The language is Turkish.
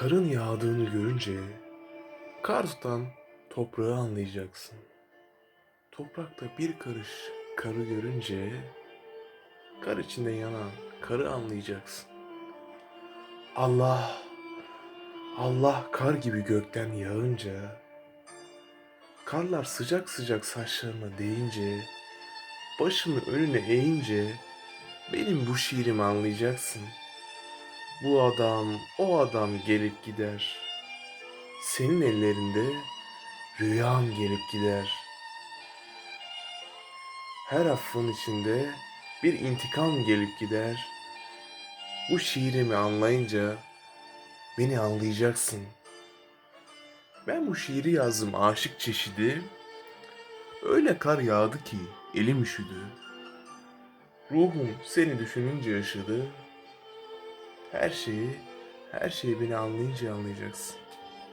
Karın yağdığını görünce kar tutan toprağı anlayacaksın. Toprakta bir karış karı görünce kar içinde yanan karı anlayacaksın. Allah Allah kar gibi gökten yağınca karlar sıcak sıcak saçlarıma değince başımı önüne eğince benim bu şiirimi anlayacaksın. Bu adam, o adam gelip gider. Senin ellerinde rüyan gelip gider. Her affın içinde bir intikam gelip gider. Bu şiirimi anlayınca beni anlayacaksın. Ben bu şiiri yazdım aşık çeşidi. Öyle kar yağdı ki elim üşüdü. Ruhum seni düşününce yaşadı. Her şeyi, her şeyi beni anlayınca anlayacaksın.